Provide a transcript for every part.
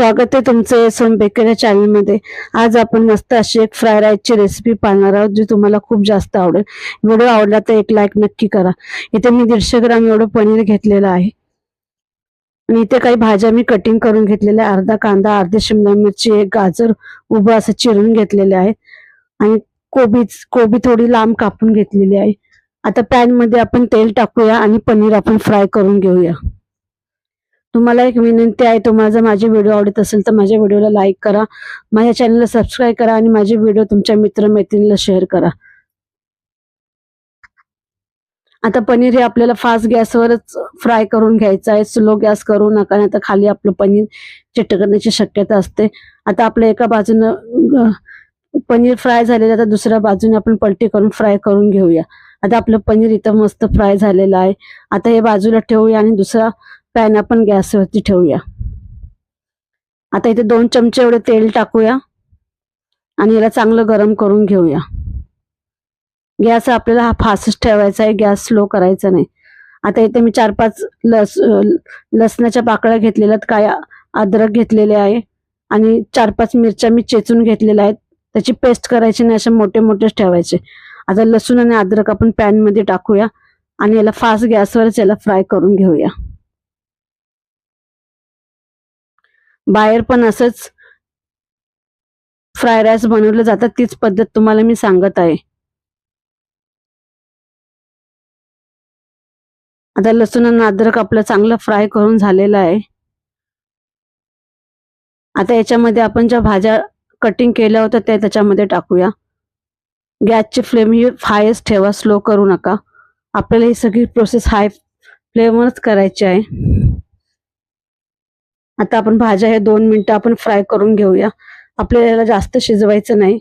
स्वागत आहे तुमचं सोम बेकरी या चॅनलमध्ये आज आपण मस्त अशी एक फ्राय राईसची रेसिपी पाहणार आहोत जी तुम्हाला खूप जास्त आवडेल. व्हिडिओ आवडला तर एक लाईक नक्की करा. इथे मी दीडशे ग्राम एवढं पनीर घेतलेलं आहे. आणि इथे काही भाज्या मी कटिंग करून घेतलेल्या आहे अर्धा कांदा अर्धी शिमला मिरची एक गाजर उभं असं चिरून घेतलेले आहे. आणि कोबी कोबी थोडी लांब कापून घेतलेली आहे. आता पॅनमध्ये आपण तेल टाकूया आणि पनीर आपण फ्राय करून घेऊया. तुम्हाला एक विनंती आहे तुम्हाला जर माझे व्हिडिओ आवडत असेल तर माझ्या व्हिडिओला लाईक करा. माझ्या चॅनलला सबस्क्राईब करा आणि माझे व्हिडिओ तुमच्या मित्रमैत्रिणीला शेअर करा. आता पनीर हे आपल्याला फास्ट गॅसवरच फ्राय करून घ्यायचं आहे. स्लो गॅस करू नका नाही तर खाली आपलं पनीर चिटकण्याची शक्यता असते. आता आपल्या एका बाजूनं पनीर फ्राय झालेलं आहे, आता दुसऱ्या बाजूने आपण पलटी करून फ्राय करून घेऊया. आता आपलं पनीर इथं मस्त फ्राय झालेलं आहे. आता हे बाजूला ठेवूया आणि दुसरा पॅन आपण गॅसवरती ठेवूया. आता इथे दोन चमचे एवढे तेल टाकूया आणि याला चांगलं गरम करून घेऊया. गॅस आपल्याला हा फास्टच ठेवायचा आहे गॅस स्लो करायचा नाही. आता इथे मी चार पाच लस लसणाच्या पाकळ्या घेतलेल्या आहेत काय अद्रक घेतलेले आहे आणि चार पाच मिरच्या मी चेचून घेतलेल्या आहेत. त्याची पेस्ट करायची नाही असे मोठे मोठेच ठेवायचे. आता लसूण आणि अद्रक आपण पॅनमध्ये टाकूया आणि याला फास्ट गॅसवरच याला फ्राय करून घेऊया. बाहेर पण असंच फ्राय राईस बनवलं जातात तीच पद्धत तुम्हाला मी सांगत आहे. आता लसूण आणि अद्रक आपलं चांगलं फ्राय करून झालेलं आहे. आता याच्यामध्ये आपण ज्या भाज्या कटिंग केल्या होत्या त्या त्याच्यामध्ये टाकूया. गॅसची फ्लेम ही हायच ठेवा स्लो करू नका. आपल्याला ही सगळी प्रोसेस हाय फ्लेमवरच करायची आहे. आता आपण भाज्या हे दोन मिनिटं आपण फ्राय करून घेऊया. आपल्याला याला जास्त शिजवायचं नाही.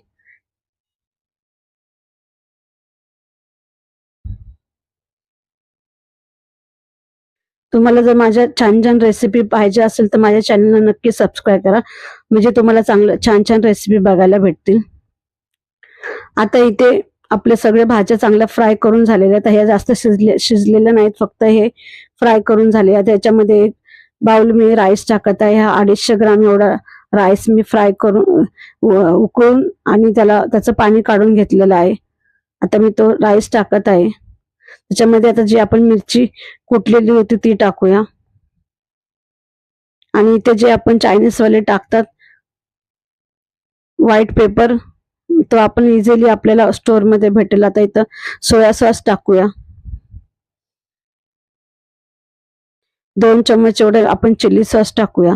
तुम्हाला जर माझ्या छान छान रेसिपी पाहिजे असेल तर माझ्या चॅनलला नक्की सबस्क्राईब करा. म्हणजे तुम्हाला चांगलं छान छान रेसिपी बघायला भेटतील. आता इथे आपल्या सगळ्या भाज्या चांगल्या फ्राय करून झालेल्या आहेत. ह्या जास्त शिजले शिजलेल्या नाहीत. फक्त हे फ्राय करून झाले आता याच्यामध्ये एक बाउल मी राईस टाकत आहे. हा अडीचशे ग्राम एवढा राईस मी फ्राय करून उकळून आणि त्याला त्याचं पाणी काढून घेतलेलं आहे. आता मी तो राईस टाकत आहे. त्याच्यामध्ये आता जी आपण मिरची कुटलेली होती ती टाकूया. आणि इथे जे आपण चायनीज वाले टाकतात व्हाईट पेपर तो आपण इझिली आपल्याला स्टोअरमध्ये भेटेल. आता इथं सोया सॉस टाकूया. दोन चम्मच एवढे आपण चिली सॉस टाकूया.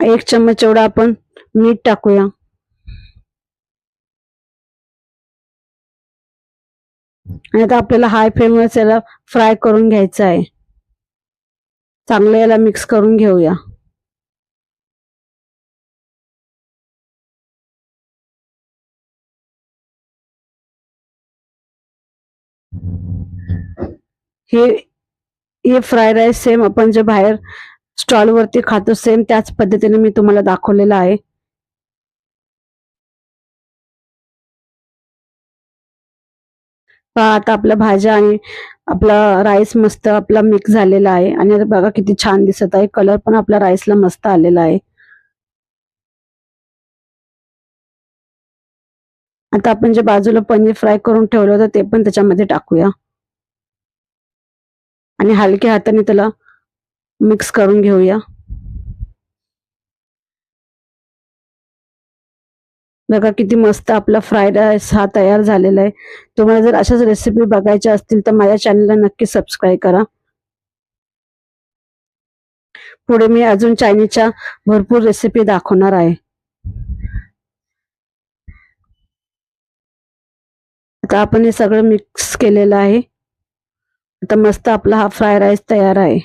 एक चम्मच एवढा आपण मीठ टाकूया. आणि आता आपल्याला हाय फ्लेमवर याला फ्राय करून घ्यायचं आहे. चांगलं याला मिक्स करून घेऊया. हे हे फ्राय राईस सेम आपण जे बाहेर स्टॉल वरती खातो सेम त्याच पद्धतीने मी तुम्हाला दाखवलेलं आहे. पहा आता आपल्या भाज्या आणि आपला राईस मस्त आपला मिक्स झालेला आहे. आणि बघा किती छान दिसत आहे. कलर पण आपल्या राईसला मस्त आलेला आहे. आता आपण जे बाजूला पनीर फ्राय करून ठेवलं होतं ते पण त्याच्यामध्ये टाकूया. आणि हलक्या हाताने त्याला मिक्स करून घेऊया. बघा किती मस्त आपला फ्राईड राईस हा तयार झालेला आहे. तुम्हाला जर अशाच रेसिपी बघायच्या असतील तर माझ्या चॅनलला नक्की सबस्क्राईब करा. पुढे मी अजून चायनीजच्या भरपूर रेसिपी दाखवणार आहे. आता आपण हे सगळं मिक्स केलेलं आहे. आता मस्त आपला हा फ्राय राईस तयार आहे.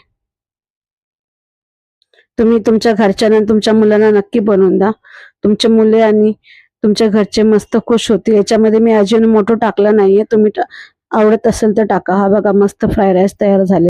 तुम्ही तुमच्या घरच्यांना तुमच्या मुलांना नक्की बनवून द्या. तुमचे मुले आणि तुमच्या घरचे मस्त खुश होतील. याच्यामध्ये मी अजून मोठं टाकला नाहीये. तुम्ही आवडत असेल तर टाका. हा बघा मस्त फ्राय राईस तयार झाले.